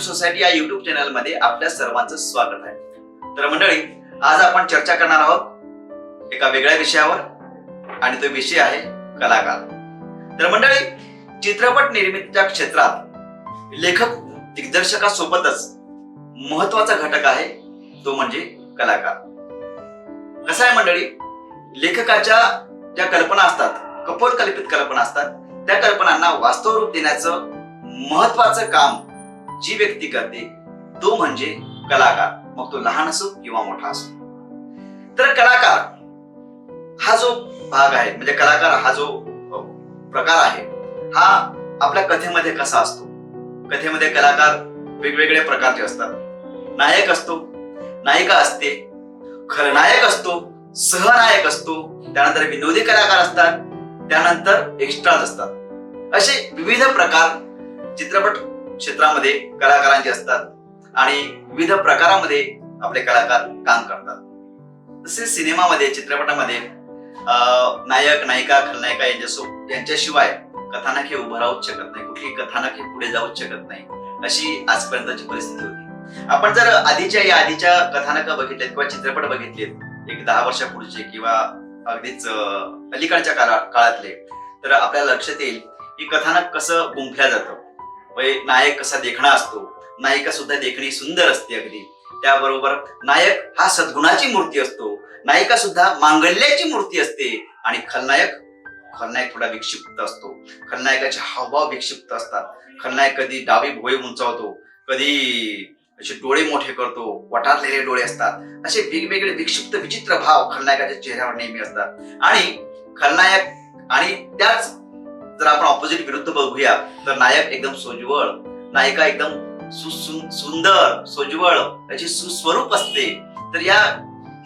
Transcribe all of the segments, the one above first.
Society या YouTube चॅनलमध्ये आपल्या सर्वांचं स्वागत आहे. तर मंडळी आज आपण चर्चा करणार आहोत एका वेगळ्या विषयावर आणि तो विषय आहे कलाकार. तर मंडळी चित्रपट निर्मितीच्या क्षेत्रात लेखक दिग्दर्शकासोबतच महत्त्वाचा घटक आहे तो म्हणजे कलाकार. कसं आहे मंडळी लेखकाच्या ज्या कल्पना असतात कपोल कल्पित कल्पना असतात त्या कल्पनांना वास्तव रूप देण्याचं महत्वाचं काम जी व्यक्ती करते तो म्हणजे कलाकार. मग तो लहान असो किंवा मोठा असो. तर कलाकार हा जो भाग आहे म्हणजे कलाकार हा जो प्रकार आहे हा आपल्या कथेमध्ये कसा असतो? कथेमध्ये कलाकार वेगवेगळ्या प्रकारचे असतात. नायक असतो नायिका असते खलनायक असतो सहनायक असतो त्यानंतर विनोदी कलाकार असतात त्यानंतर एक्स्ट्राज असतात. असे विविध प्रकार चित्रपट क्षेत्रामध्ये कलाकारांचे असतात आणि विविध प्रकारामध्ये आपले कलाकार काम करतात. तसेच सिनेमामध्ये चित्रपटामध्ये अं, नायक नायिका खलनायिका यांच्यासो यांच्याशिवाय कथानक हे उभं राहूच शकत नाही. कुठली कथानक हे पुढे जाऊच शकत नाही अशी आजपर्यंतची परिस्थिती होती. आपण जर आधीच्या या आधीच्या कथानक बघितलेत किंवा चित्रपट बघितलेत एक दहा वर्षापूर्वीचे किंवा अगदीच अलीकडच्या काळा काळातले तर आपल्याला लक्षात येईल की कथानक कसं गुंफल्या जातं. म्हणजे नायक कसा देखणा असतो नायिका सुद्धा देखणी सुंदर असते अगदी. त्याबरोबर नायक हा सद्गुणाची मूर्ती असतो नायिका सुद्धा मांगल्याची मूर्ती असते आणि खलनायक खलनायक थोडा विक्षिप्त असतो. खलनायकाचे हावभाव विक्षिप्त असतात. खलनायक कधी डावी भोय उंचावतो कधी असे डोळे मोठे करतो वटारलेले डोळे असतात. असे वेगवेगळे विक्षिप्त विचित्र भाव खलनायकाच्या चेहऱ्यावर नेहमी असतात. आणि खलनायक आणि त्याच जर आपण ऑपोजिट विरुद्ध बघूया तर नायक एकदम सोज्वळ नायिका एकदम सुंदर सोज्वळ त्याची सुस्वरूप असते. तर या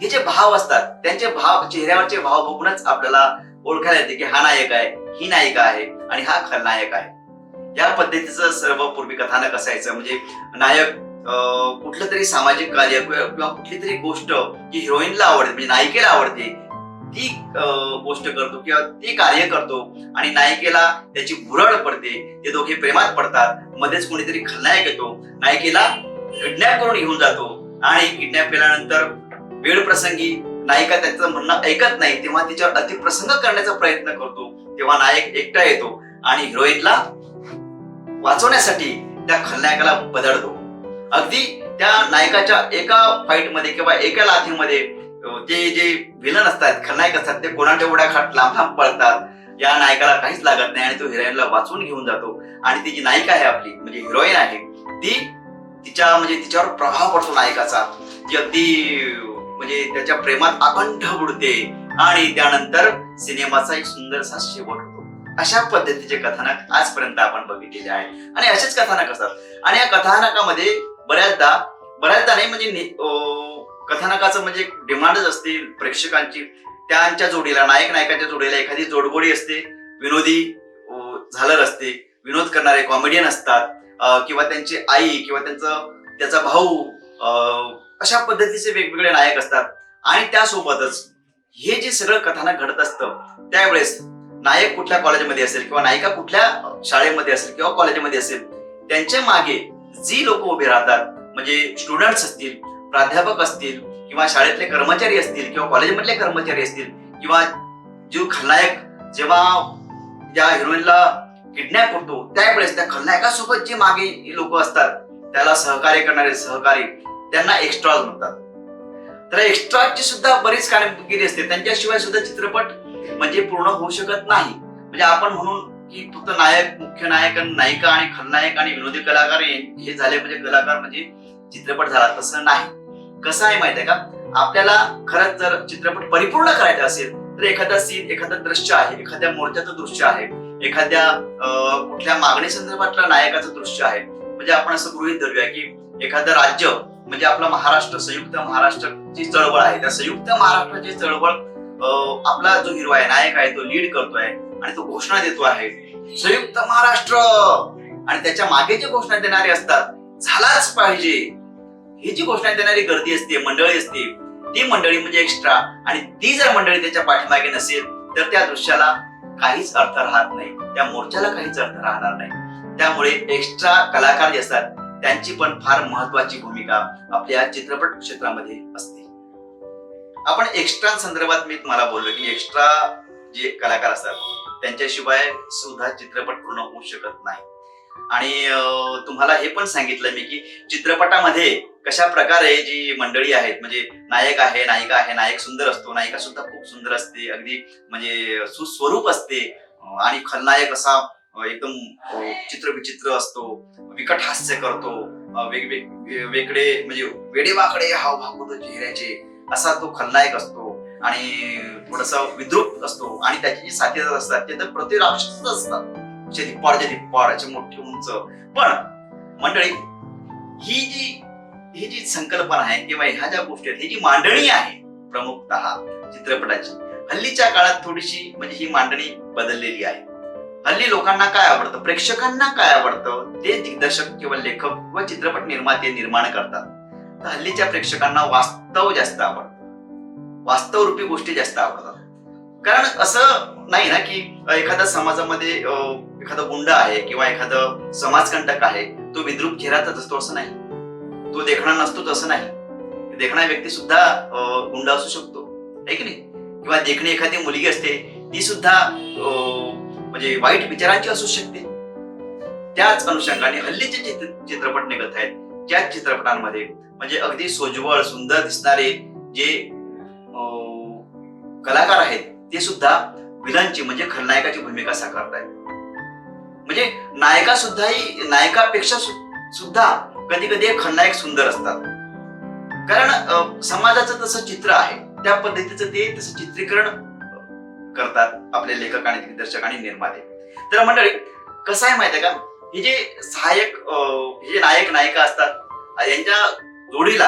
हे जे भाव असतात त्यांचे भाव चेहऱ्यावरचे भाव बघूनच आपल्याला ओळखायला येते की हा नायक आहे ही नायिका आहे आणि हा खलनायक आहे. या पद्धतीचं सर्व पूर्वी कथानक असायचं. म्हणजे नायक कुठलं तरी सामाजिक कार्य किंवा किंवा कुठली तरी गोष्ट जी हिरोईनला आवडते म्हणजे नायिकेला आवडते ती गोष्ट करतो किंवा ती कार्य करतो आणि नायिकेला त्याची भुरळ पडते ते दोघे प्रेमात पडतात मध्येच कोणीतरी खलनायक येतो नायिकेला किडनॅप करून घेऊन जातो आणि किडनॅप केल्यानंतर वेळ प्रसंगी नायिका त्याचं म्हणणं ऐकत नाही तेव्हा तिच्यावर अतिप्रसंग करण्याचा प्रयत्न करतो तेव्हा नायक एकटा येतो आणि हिरोईनला वाचवण्यासाठी त्या खलनायकाला बदलतो. अगदी त्या नायकाच्या एका फाईटमध्ये किंवा एका लाथीमध्ये जे ते जे विलन असतात खलनायक असतात ते कोणाच्या उड्या खाट लांब लांब पळतात. या नायकाला काहीच लागत नाही आणि तो हिरोईनला वाचवून घेऊन जातो. आणि ती जी नायिका आहे आपली म्हणजे हिरोईन आहे ती तिच्या म्हणजे तिच्यावर प्रभाव पडतो नायकाचा. ती अगदी म्हणजे त्याच्या प्रेमात अखंड बुडते. आणि त्यानंतर सिनेमाचा एक सुंदरसा शेवट होतो. अशा पद्धतीचे कथानक आजपर्यंत आपण बघितलेले आहे आणि असेच कथानक असतात. आणि या कथानकामध्ये बऱ्याचदा बऱ्याचदा नाही म्हणजे कथानकाचं म्हणजे डिमांडच असते प्रेक्षकांची. त्यांच्या जोडीला नायक नायकाच्या जोडीला एखादी जोडगोडी असते विनोदी झालर असते. विनोद करणारे कॉमेडियन असतात. किंवा त्यांची आई किंवा त्यांचं त्याचा भाऊ अं, अशा पद्धतीचे वेगवेगळे नायक असतात. आणि त्यासोबतच हे जे सगळं कथानक घडत असतं त्यावेळेस नायक कुठल्या कॉलेजमध्ये असेल किंवा नायिका कुठल्या शाळेमध्ये असेल किंवा कॉलेजमध्ये असेल त्यांच्या मागे जी लोक उभे राहतात म्हणजे स्टुडंट्स असतील प्राध्यापक असतील किंवा शाळेतले कर्मचारी असतील किंवा कॉलेजमधले कर्मचारी असतील किंवा जो खलनायक जेव्हा ज्या हिरोईनला किडनॅप होतो त्यावेळेस त्या खलनायकासोबत जे मागे लोक असतात त्याला सहकार्य करणारे सहकारी त्यांना एक्स्ट्रा म्हणतात. तर एक्स्ट्रॉजची सुद्धा बरीच कामगिरी असते. त्यांच्याशिवाय सुद्धा चित्रपट म्हणजे पूर्ण होऊ शकत नाही. म्हणजे आपण म्हणून की फक्त नायक मुख्य नायक आणि नायिका आणि खलनायक आणि विनोदी कलाकार हे झाले म्हणजे कलाकार म्हणजे चित्रपट झाला तसं नाही. कसं आहे माहिती आहे का? आपल्याला खरंच जर चित्रपट परिपूर्ण करायचा असेल तर एखादा सीन एखादं दृश्य आहे एखाद्या मोर्चाचं दृश्य आहे एखाद्या कुठल्या मागणी संदर्भातलं नायकाचं दृश्य आहे. म्हणजे आपण असं गृहित धरूया की एखादं राज्य म्हणजे आपलं महाराष्ट्र संयुक्त महाराष्ट्राची चळवळ आहे. त्या संयुक्त महाराष्ट्राची चळवळ आपला जो हिरो आहे नायक आहे तो लीड करतोय आणि तो घोषणा देतो आहे. संयुक्त महाराष्ट्र! आणि त्याच्यामागे जे घोषणा देणारे असतात झालाच पाहिजे. ही जी घोषणा देणारी गर्दी असते मंडळी असते. ती मंडळी म्हणजे एक्स्ट्रा आणि ती जर मंडळी त्याच्या पाठीमागे नसेल तर त्या दृश्याला काहीच अर्थ राहत नाही. त्या मोर्चाला काहीच अर्थ राहणार नाही. त्यामुळे एक्स्ट्रा कलाकार जे असतात त्यांची पण फार महत्वाची भूमिका आपल्या चित्रपट क्षेत्रामध्ये असते. आपण एक्स्ट्रा संदर्भात मी तुम्हाला बोललो की एक्स्ट्रा जे कलाकार असतात त्यांच्याशिवाय सुद्धा चित्रपट पूर्ण होऊ शकत नाही. आणि तुम्हाला हे पण सांगितलं मी की चित्रपटामध्ये कशा प्रकारे जी मंडळी आहेत म्हणजे नायक आहे नायिका आहे नायक सुंदर असतो नायिका सुद्धा खूप सुंदर असते अगदी म्हणजे सुस्वरूप असते आणि खलनायक असा एकदम चित्रविचित्र असतो विकट हास्य करतो वेगवेगळे वेगळे म्हणजे वेडेवाकडे हावभाव होतो चेहऱ्याचे असा तो खलनायक असतो आणि थोडासा विद्रुप असतो आणि त्याचे जे साथीदार असतात ते तर प्रति राक्षसच असतात असे धिप्पाडचे धिप्पाड असे मोठे उंच. पण मंडळी ही जी ही जी संकल्पना आहे किंवा ह्या ज्या गोष्टी आहेत ही जी मांडणी आहे प्रमुखत चित्रपटाची हल्लीच्या काळात थोडीशी म्हणजे ही मांडणी बदललेली आहे. हल्ली लोकांना काय आवडतं? प्रेक्षकांना काय आवडतं? ते दिग्दर्शक किंवा लेखक किंवा चित्रपट निर्माते निर्माण करतात. तर हल्लीच्या प्रेक्षकांना वास्तव जास्त आवडतं. वास्तव रूपी गोष्टी जास्त आवडतात. कारण असं नाही ना की एखाद्या समाजामध्ये अं, एखादा गुंड आहे किंवा एखादं समाजकंटक आहे तो विद्रूप चेहऱ्याचाच असतो असं नाही. तो देखणा नसतो तसं नाही. देखणा व्यक्ती सुद्धा गुंड असू शकतो. आहे की नाही? किंवा देखणी एखादी मुलगी असते ती सुद्धा अं, म्हणजे वाईट विचारांची असू शकते. त्याच अनुषंगाने हल्लीचे चित्र चित्रपट निघत आहेत त्या चित्रपटांमध्ये म्हणजे अगदी सोज्वळ सुंदर दिसणारे जे कलाकार आहेत ते सुद्धा विलनची म्हणजे खलनायकाची भूमिका साकारतायत. म्हणजे नायका सुद्धाही नायकापेक्षा सु- सुद्धा कधी कधी खलनायक सुंदर असतात. कारण समाजाचं तसं चित्र आहे त्या पद्धतीचं ते तसं चित्रीकरण करतात आपले लेखक आणि दिग्दर्शक आणि निर्माते. तर मंडळी कसं आहे माहितीये का? हे जे सहाय्यक हे जे नायक नायिका असतात यांच्या जोडीला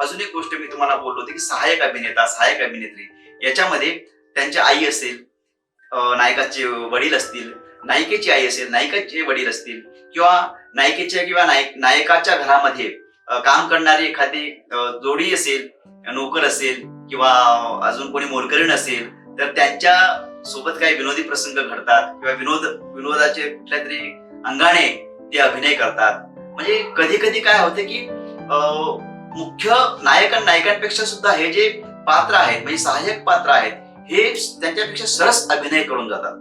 अजून एक गोष्ट मी तुम्हाला बोललो होती की सहाय्यक अभिनेता सहाय्यक अभिनेत्री याच्यामध्ये त्यांच्या आई असेल नायकाचे वडील असतील नायिकेची आई असेल नायिकाचे वडील असतील किंवा नायिकेच्या किंवा नायक नायकाच्या घरामध्ये काम करणारी एखादी जोडी असेल नोकर असेल किंवा अजून कोणी मोलकरीण असेल तर त्यांच्यासोबत काही विनोदी प्रसंग घडतात किंवा विनोद विनोदाचे कुठल्या तरी अंगाने ते अभिनय करतात. म्हणजे कधी कधी काय होते की मुख्य नायक आणि नायकांपेक्षा सुद्धा हे जे पात्र आहेत म्हणजे सहाय्यक पात्र आहेत हे त्यांच्यापेक्षा सरस अभिनय करून जातात.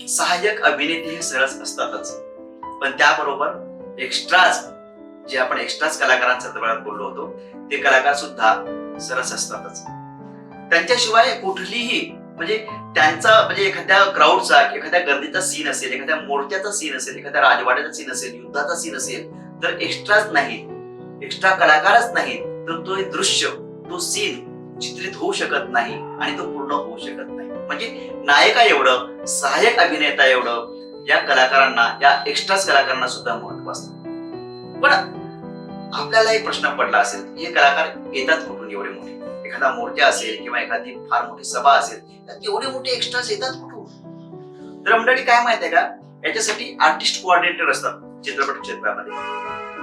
सहाय्यक अभिनेते हे सरस असतातच. पण त्याबरोबर एक्स्ट्राच जे आपण एक्स्ट्राच कलाकारांसंदर्भात बोललो होतो ते कलाकार सुद्धा सरस असतातच. त्यांच्याशिवाय कुठलीही म्हणजे त्यांचा म्हणजे एखाद्या क्राऊडचा एखाद्या गर्दीचा सीन असेल एखाद्या मोर्चाचा सीन असेल एखाद्या राजवाड्याचा सीन असेल युद्धाचा सीन असेल तर एक्स्ट्राच नाही एक्स्ट्रा कलाकारच नाही तर तो दृश्य तो सीन चित्रित होऊ शकत नाही आणि तो पूर्ण होऊ शकत नाही. म्हणजे नायका एवढं सहाय्यक अभिनेता एवढं या कलाकारांना या एक्स्ट्राच कलाकारांना सुद्धा महत्त्व असतं. पण आपल्याला एक प्रश्न पडला असेल हे कलाकार येतात कुठून एवढे मोठे? एखादा मोर्चा असेल किंवा एखादी फार मोठी सभा असेल तर एवढे मोठे एक्स्ट्राच येतात कुठून? तर मंडळी काय माहितीये आहे का? याच्यासाठी आर्टिस्ट कोऑर्डिनेटर असतात चित्रपट क्षेत्रामध्ये.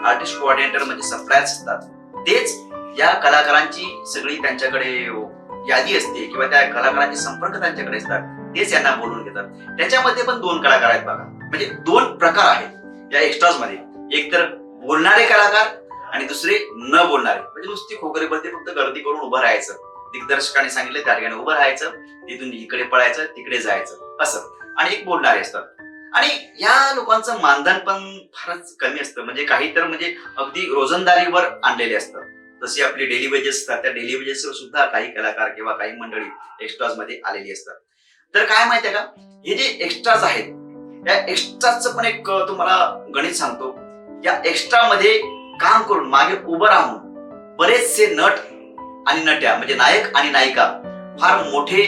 आर्टिस्ट कोऑर्डिनेटर म्हणजे सप्लायर्स असतात. तेच या कलाकारांची सगळी त्यांच्याकडे यादी असते किंवा त्या कलाकारांचे संपर्क त्यांच्याकडे असतात तेच यांना बोलून घेतात. त्याच्यामध्ये पण दोन कलाकार आहेत बघा. म्हणजे दोन प्रकार आहेत या एक्स्ट्राजमध्ये. एक तर बोलणारे कलाकार आणि दुसरे न बोलणारे. म्हणजे नुसती खोकरीमध्ये फक्त गर्दी करून उभं राहायचं. दिग्दर्शकाने सांगितलं त्या ठिकाणी उभं राहायचं तिथून इकडे पळायचं तिकडे जायचं. असं. आणि एक बोलणारे असतात. आणि या लोकांचं मानधन पण फारच कमी असतं. म्हणजे काही तर म्हणजे अगदी रोजंदारीवर आणलेले असतं. जशी आपली डेली वेजेस असतात त्या डेली वेजेसवर सुद्धा काही कलाकार किंवा काही मंडळी एक्स्ट्राजमध्ये आलेली असतात. तर काय माहितीये का? हे जे एक्स्ट्राज आहेत या एक्स्ट्राचं पण एक तुम्हाला गणित सांगतो. या एक्स्ट्रा मध्ये काम करून मागे उभं राहून बरेचसे नट आणि नट्या म्हणजे नायक आणि नायिका फार मोठे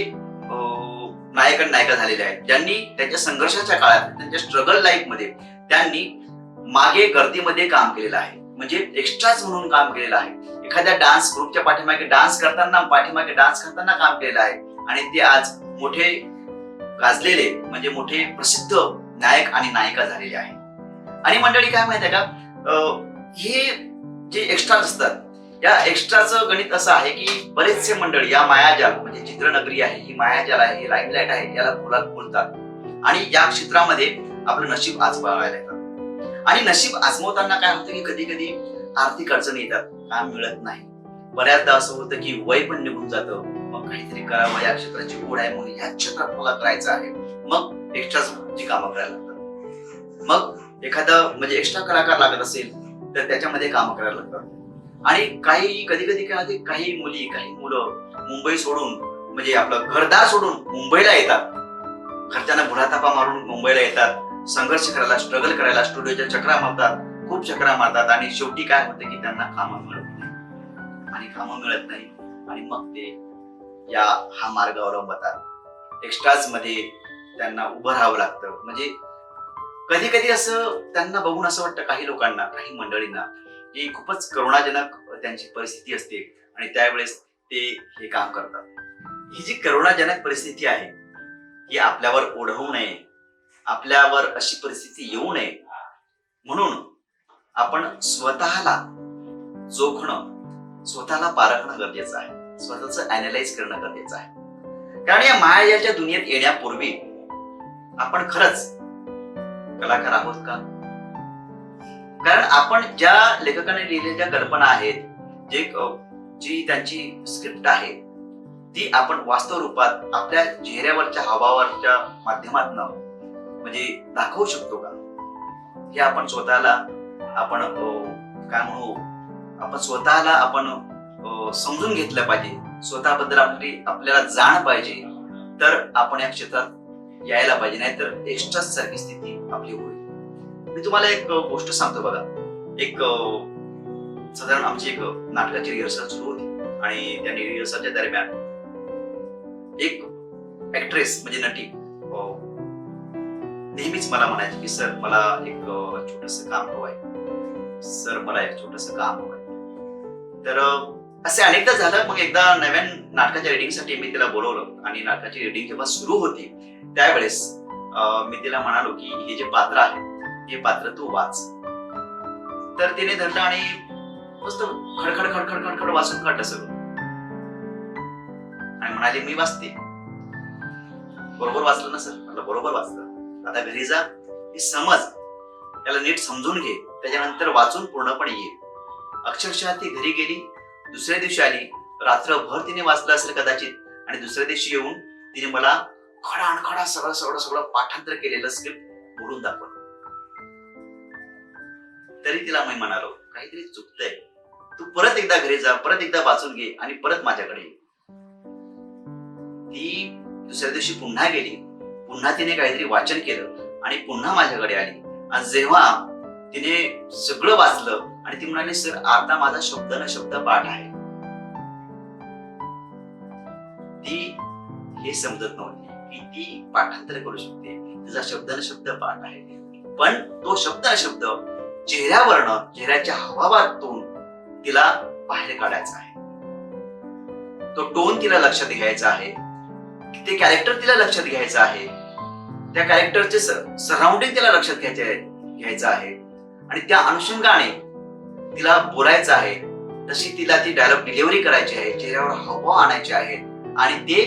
नायक आणि नायिका झालेले आहेत. ज्यांनी त्यांच्या संघर्षाच्या काळात त्यांच्या स्ट्रगल लाईफमध्ये त्यांनी मागे गर्दीमध्ये काम केलेलं आहे. म्हणजे एक्स्ट्राच म्हणून काम केलेलं आहे. एखाद्या डान्स ग्रुपच्या पाठीमागे डान्स करताना पाठीमागे डान्स करताना काम केलेलं आहे. आणि ते आज मोठे गाजलेले म्हणजे मोठे प्रसिद्ध नायक आणि नायिका झालेले आहे आणि मंडळी काय माहिती आहे का? हे जे एक्स्ट्रा असतात या एक्स्ट्राचं गणित असं आहे की बरेचसे मंडळी या मायाजाल म्हणजे चित्रनगरी आहे ही मायाजाल आहे ही लाईमलाईट आहे याला फुलात बोलतात आणि या क्षेत्रामध्ये आपलं नशीब आजमावायला येतात आणि नशीब आजमवताना काय होतं की कधी कधी आर्थिक अडचणी येतात. काम मिळत नाही. बऱ्याचदा असं होतं की वय पण निघून जातं. मग काहीतरी करावं या क्षेत्राची ओढ आहे म्हणून या क्षेत्रात मला करायचं आहे. मग एक्स्ट्राची कामं करायला लागतात. मग एखादं म्हणजे एक्स्ट्रा कलाकार लागत असेल तर त्याच्यामध्ये कामं करायला लागतात. आणि काही कधी कधी काय होते काही मुली काही मुलं मुंबई सोडून म्हणजे आपलं घरदार सोडून मुंबईला येतात. घरच्यांना बुढातापा मारून मुंबईला येतात. संघर्ष करायला स्ट्रगल करायला स्टुडिओच्या चक्रा मारतात खूप चक्रा मारतात. आणि शेवटी काय होतं की त्यांना कामं मिळतात आणि कामं मिळत नाही. आणि मग ते या हा मार्ग अवलंबतात एक्स्ट्राजमध्ये त्यांना उभं राहावं लागतं. म्हणजे कधी कधी असं त्यांना बघून असं वाटतं काही लोकांना काही मंडळींना की खूपच करुणाजनक त्यांची परिस्थिती असते आणि त्यावेळेस ते हे काम करतात. ही जी करुणाजनक परिस्थिती आहे ही आपल्यावर ओढवू नये आपल्यावर अशी परिस्थिती येऊ नये. म्हणून आपण स्वतःला जोखणं स्वतःला पारखणं गरजेचं आहे. स्वतःच अनालाइज करणं गरजेचं आहे. कारण या मायाच्या दुनियेत येण्यापूर्वी आपण खरंच कलाकार आहोत का? कारण आपण ज्या लेखकाने लिहिलेल्या कल्पना आहेत जे जी त्यांची स्क्रिप्ट आहे ती आपण वास्तव रूपात आपल्या चेहऱ्यावरच्या हावावरच्या माध्यमातन म्हणजे दाखवू शकतो का? हे आपण स्वतःला आपण काय म्हणू आपण स्वतःला आपण समजून घेतलं पाहिजे. स्वतःबद्दल आपली आपल्याला जाण पाहिजे. तर आपण या क्षेत्रात यायला पाहिजे. नाहीतर एक्स्ट्रा सारखी स्थिती आपली होईल. मी तुम्हाला एक गोष्ट सांगतो बघा. एक साधारण आमची एक नाटकाची रिहर्सल सुरू होती. आणि त्या रिहर्सलच्या दरम्यान एक ऍक्ट्रेस म्हणजे नटी नेहमीच मला म्हणायची की सर मला एक छोटस काम हवं आहे सर मला एक छोटस काम हवं आहे तर असे अनेकदा झालं. मग एकदा नव्या नाटकाच्या रिडिंगसाठी मी तिला बोलवलं. आणि नाटकाची रिडिंग जेव्हा सुरू होती त्यावेळेस मी तिला म्हणालो की हे जे पात्र आहे हे पात्र तू वाच. तर तिने धरलं आणि मस्त खडखड खडखड खडखड वाचून काढलं सगळं. आणि म्हणाले मी वाचते. बरोबर वाचलं ना सर? म्हटलं बरोबर वाचलं. आता घरी जा हे समज. त्याला नीट समजून घे. त्याच्यानंतर वाचून पूर्णपणे ये. अक्षरशः ती घरी गेली. दुसऱ्या दिवशी आली. रात्रभर तिने वाचलं असेल कदाचित. आणि दुसऱ्या दिवशी येऊन तिने मला खडा खडा सगळं सगळं सगळं पाठांतर केलेलं स्क्रिप्ट बोलून दाखवलं. तरी तिला मी म्हणालो काहीतरी चुकतंय. तू परत एकदा घरी जा परत एकदा वाचून घे आणि परत माझ्याकडे ये. ती दुसऱ्या दिवशी पुन्हा गेली. पुन्हा तिने काहीतरी वाचन केलं आणि पुन्हा माझ्याकडे आली. आणि जेव्हा तिने सगळं वाचलं आणि ती म्हणाली सर आता माझा शब्द न शब्द पाठ आहे. ती हे समजत नव्हती की ती पाठांतर करू शकते. तिचा शब्द न शब्द पाठ आहे. पण तो शब्द न शब्द चेहऱ्यावरनं चेहऱ्याच्या हावाबातून तिला बाहेर काढायचा आहे. तो टोन तिला लक्षात घ्यायचा आहे. ते कॅरेक्टर तिला लक्षात घ्यायचं आहे. त्या कॅरेक्टरचे सराउंडिंग तिला लक्षात घ्यायचे घ्यायचं आहे. आणि त्या अनुषंगाने तिला बोलायचं आहे तशी तिला ती डायलॉग डिलिव्हरी करायची आहे चेहऱ्यावर हावभाव आणायची आहे. आणि ते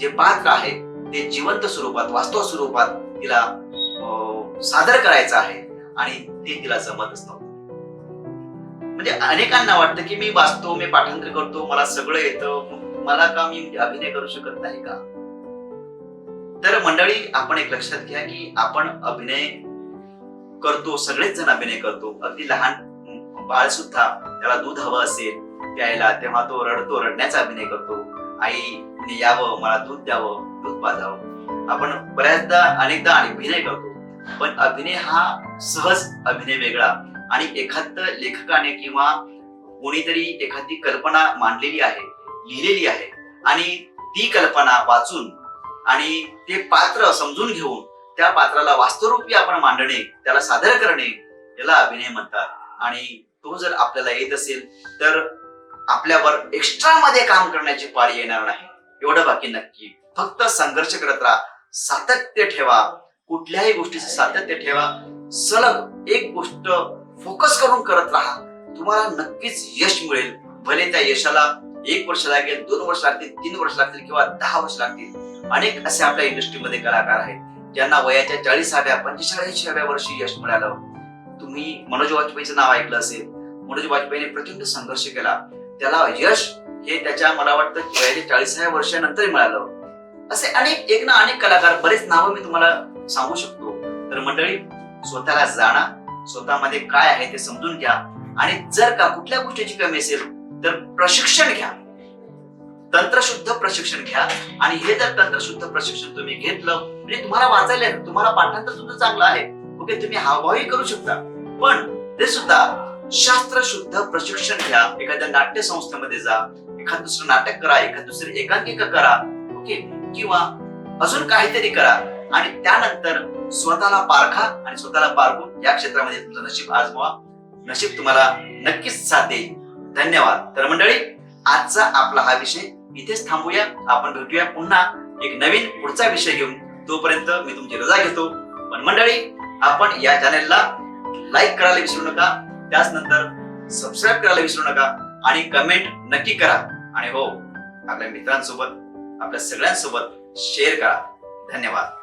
जे पात्र आहे ते जिवंत स्वरूपात वास्तव स्वरूपात तिला सादर करायचं आहे आणि ते तिला जमत असतं म्हणजे अनेकांना वाटतं की मी वाचतो मी पाठांतर करतो मला सगळं येतं मला का मी अभिनय करू शकत नाही का? तर मंडळी आपण एक लक्षात घ्या की आपण अभिनय करतो सगळेच जण अभिनय करतो. अगदी लहान बाळ सुद्धा त्याला दूध हवं असेल प्यायला तेव्हा तो रडतो रडण्याचा अभिनय करतो. आईने यावं मला दूध द्यावं दूध पाजावं. आपण बऱ्याचदा अनेकदा अभिनय करतो. पण अभिनय हा सहज अभिनय वेगळा. आणि एखाद लेखकाने किंवा कोणीतरी एखादी कल्पना मांडलेली आहे लिहिलेली आहे आणि ती कल्पना वाचून आणि ते पात्र समजून घेऊन त्या पात्राला वास्तवरूपी आपण मांडणे त्याला सादर करणे याला अभिनय म्हणतात. आणि तो जर आपल्याला येत असेल तर आपल्यावर एक्स्ट्रा मध्ये काम करण्याची पाळी येणार नाही. एवढं बाकी नक्की. फक्त संघर्ष करत राहा. सातत्य ठेवा. कुठल्याही गोष्टीचं सातत्य ठेवा. सलग एक गोष्ट फोकस करून करत राहा. तुम्हाला नक्कीच यश मिळेल. भले त्या यशाला एक वर्ष लागेल दोन वर्ष लागतील तीन वर्ष लागतील किंवा दहा वर्ष लागतील. अनेक असे आपल्या इंडस्ट्रीमध्ये कलाकार आहेत. ज्यांना वयाच्या चाळीसाव्या पंचेचाळीसाव्या वर्षी यश मिळालं. तुम्ही मनोज वाजपेयीचं नाव ऐकलं असेल. मनोज वाजपेयीने प्रचंड संघर्ष केला. त्याला यश हे त्याच्या मला वाटतं वयाच्या चाळीसाव्या वर्षानंतर मिळालं. असे अनेक एक ना अनेक कलाकार बरेच नावं मी तुम्हाला सांगू शकतो. तर मंडळी स्वतःला जाणा. स्वतःमध्ये काय आहे ते समजून घ्या. आणि जर का कुठल्या गोष्टीची कमी असेल तर प्रशिक्षण घ्या. तंत्रशुद्ध प्रशिक्षण घ्या. आणि हे जर तंत्रशुद्ध प्रशिक्षण तुम्ही घेतलं म्हणजे तुम्हाला वाचायला तुम्हाला पाठांतर सुद्धा चांगलं आहे. ओके तुम्ही हावभावही करू शकता. पण ते सुद्धा शास्त्रशुद्ध प्रशिक्षण घ्या. एखाद्या नाट्य संस्थेमध्ये जा. एखाद दुसरं नाटक करा एखाद दुसरी एकांकिका करा. ओके किंवा अजून काहीतरी करा. आणि त्यानंतर स्वतःला पारखा आणि स्वतःला पारखून या क्षेत्रामध्ये तुमचं नशीब आजमावा नशीब तुम्हाला नक्कीच साथ देईल. धन्यवाद. तर मंडळी आजचा आपला हा विषय इथेच थांबूया. आपण भेटूया पुन्हा एक नवीन पुढचा विषय घेऊन. तोपर्यंत मी तुमची रजा घेतो. पण मंडळी आपण या चॅनेलला लाईक करायला विसरू नका. त्याच नंतर सबस्क्राईब करायला विसरू नका. आणि कमेंट नक्की करा. आणि हो आपल्या मित्रांसोबत आपल्या सगळ्यांसोबत शेअर करा. धन्यवाद.